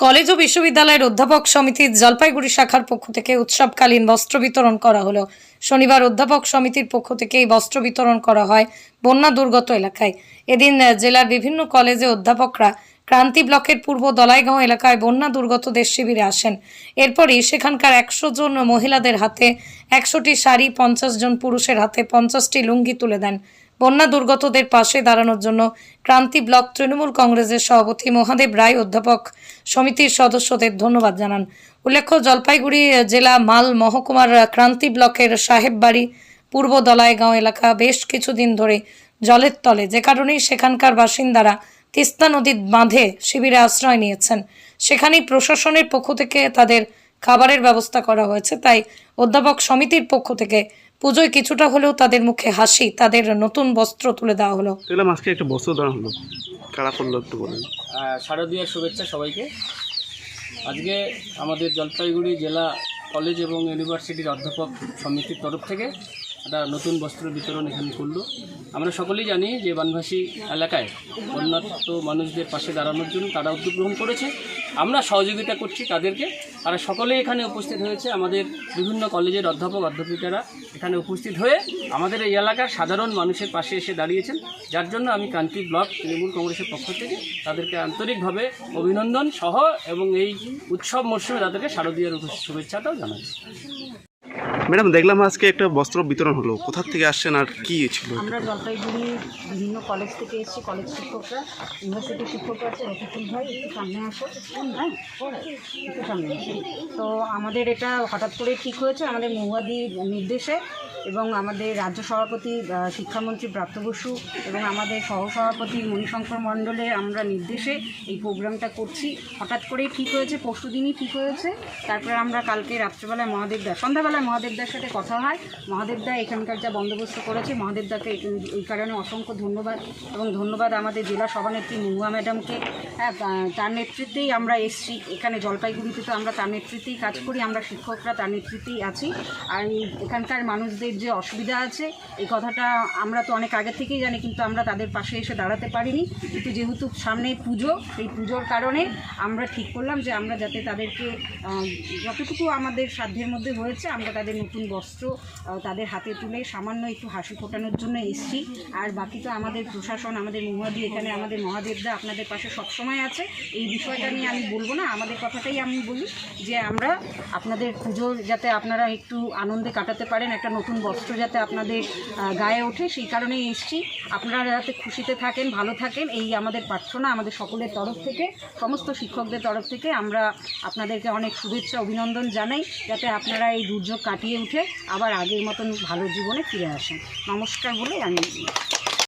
College ও বিশ্ববিদ্যালয়ের অধ্যাপক সমিতির জলপাইগুড়ি শাখার পক্ষ থেকে উৎসবকালীন বস্ত্র বিতরণ করা হলো। শনিবার অধ্যাপক সমিতির পক্ষ থেকে এই বস্ত্র বিতরণ করা হয় বন্যা দুর্গত এলাকায়। এদিন জেলার বিভিন্ন কলেজে অধ্যাপকরা ক্রান্তি ব্লকের পূর্ব দলাইগাঁও এলাকায় বন্যা দুর্গতদের শিবিরে আসেন। এরপরই সেখানকার একশো জন মহিলাদের হাতে একশোটি শাড়ি, পঞ্চাশ জন পুরুষের হাতে পঞ্চাশটি লুঙ্গি তুলে দেন। বন্যা দুর্গতদের পাশে দাঁড়ানোর জন্য ক্রান্তি ব্লক তৃণমূল কংগ্রেসের সভাপতি মহাদেব রায় অধ্যাপক সমিতির সদস্যদের ধন্যবাদ জানান। উল্লেখ্য, জলপাইগুড়ি জেলা মাল মহকুমার ক্রান্তি ব্লকের সাহেববাড়ি পূর্ব দলাইগাঁও এলাকা বেশ কিছুদিন ধরে জলের তলে। যে কারণেই সেখানকার বাসিন্দারা তিস্তা নদীর বাঁধে শিবিরে আশ্রয় নিয়েছেন। সেখানেই প্রশাসনের পক্ষ থেকে তাদের খাবারের ব্যবস্থা করা হয়েছে। তাই অধ্যাপক সমিতির পক্ষ থেকে পুজোয় কিছুটা হলেও তাদের মুখে হাসি তাদের নতুন বস্ত্র তুলে দেওয়া হলো। দেখলাম আজকে একটা বস্ত্র দেওয়া হলো। কারা করল একটু বলেন। শারদীয়ার শুভেচ্ছা সবাইকে। আজকে আমাদের জলপাইগুড়ি জেলা কলেজ এবং ইউনিভার্সিটির অধ্যাপক সমিতির তরফ থেকে একটা নতুন বস্ত্র বিতরণ এখানে করল। আমরা সকলেই জানি যে বানভাসী এলাকায় বন্যার্ত মানুষদের পাশে দাঁড়ানোর জন্য তারা উদ্যোগ গ্রহণ করেছে। আমরা সহযোগিতা করছি তাদেরকে। তারা সকলেই এখানে উপস্থিত হয়েছে। আমাদের বিভিন্ন কলেজের অধ্যাপক, অধ্যাপিকারা এখানে উপস্থিত হয়ে আমাদের এই এলাকার সাধারণ মানুষের পাশে এসে দাঁড়িয়েছেন। যার জন্য আমি কান্তি ব্লক তৃণমূল কংগ্রেসের পক্ষ থেকে তাদেরকে আন্তরিকভাবে অভিনন্দন সহ এবং এই উৎসব মরশুমে তাদেরকে শারদীয়ার শুভেচ্ছাটাও জানাচ্ছি। ম্যাডাম, দেখলাম আজকে একটা বস্ত্র বিতরণ হলো। কোথা থেকে আসছেন আর কি ছিল আমরা জলপাইগুড়ি বিভিন্ন কলেজ থেকে এসেছি কলেজ শিক্ষকরা ইউনিভার্সিটি শিক্ষকরা আছে, রফিকুল ভাই, একটু সামনে আসো। হ্যাঁ একটু সামনে তো আমাদের এটা হঠাৎ করে ঠিক হয়েছে, আমাদের মহুয়াদির নির্দেশে এবং আমাদের রাজ্য সভাপতি শিক্ষামন্ত্রী প্রাপ্ত বসু এবং আমাদের সহসভাপতি মণিশঙ্কর মণ্ডলের আমরা নির্দেশে এই প্রোগ্রামটা করছি। হঠাৎ করেই ঠিক হয়েছে, পরশু দিনই ঠিক হয়েছে। তারপরে আমরা কালকে রাত্রেবেলায় মহাদেবদা সন্ধ্যাবেলায় মহাদেবদার সাথে কথা হয়। মহাদেবদা এখানকার যা বন্দোবস্ত করেছে মহাদেবদাকে এই- কারণে অসংখ্য ধন্যবাদ এবং ধন্যবাদ আমাদের জেলা সভানেত্রী মহুয়া ম্যাডামকে। হ্যাঁ তার নেতৃত্বেই আমরা এসছি। এখানে জলপাইগুড়িতে তো আমরা তার নেতৃত্বেই কাজ করি, আমরা শিক্ষকরা তার নেতৃত্বেই আছি। আর এখানকার মানুষদের যে অসুবিধা আছে, এই কথাটা আমরা তো অনেক আগে থেকেই জানি, কিন্তু আমরা তাদের পাশে এসে দাঁড়াতে পারিনি। কিন্তু যেহেতু সামনে পুজো, এই পুজোর কারণে আমরা ঠিক করলাম যে আমরা যাতে তাদেরকে যতটুকু আমাদের সাধ্যের মধ্যে হয়েছে, আমরা তাদের নতুন বস্ত্র তাদের হাতে তুলে সামান্য একটু হাসি ফোটানোর জন্য এসছি। আর বাকি তো আমাদের প্রশাসন, আমাদের মহাদি, এখানে আমাদের মহাদেবদা আপনাদের পাশে সবসময় আছে। এই বিষয়টা নিয়ে আমি বলব না, আমাদের কথাটাই আমি বলি যে আমরা আপনাদের পুজোর যাতে আপনারা একটু আনন্দে কাটাতে পারেন, একটা নতুন বস্ত্র যাতে আপনাদের গায়ে ওঠে, সেই কারণেই এসছি। আপনারা যাতে খুশিতে থাকেন, ভালো থাকেন, এই আমাদের প্রার্থনা আমাদের সকলের তরফ থেকে, সমস্ত শিক্ষকদের তরফ থেকে। আমরা আপনাদেরকে অনেক শুভেচ্ছা, অভিনন্দন জানাই, যাতে আপনারা এই দুর্যোগ কাটিয়ে উঠে আবার আগের মতন ভালো জীবনে ফিরে আসেন। নমস্কার বলে আমি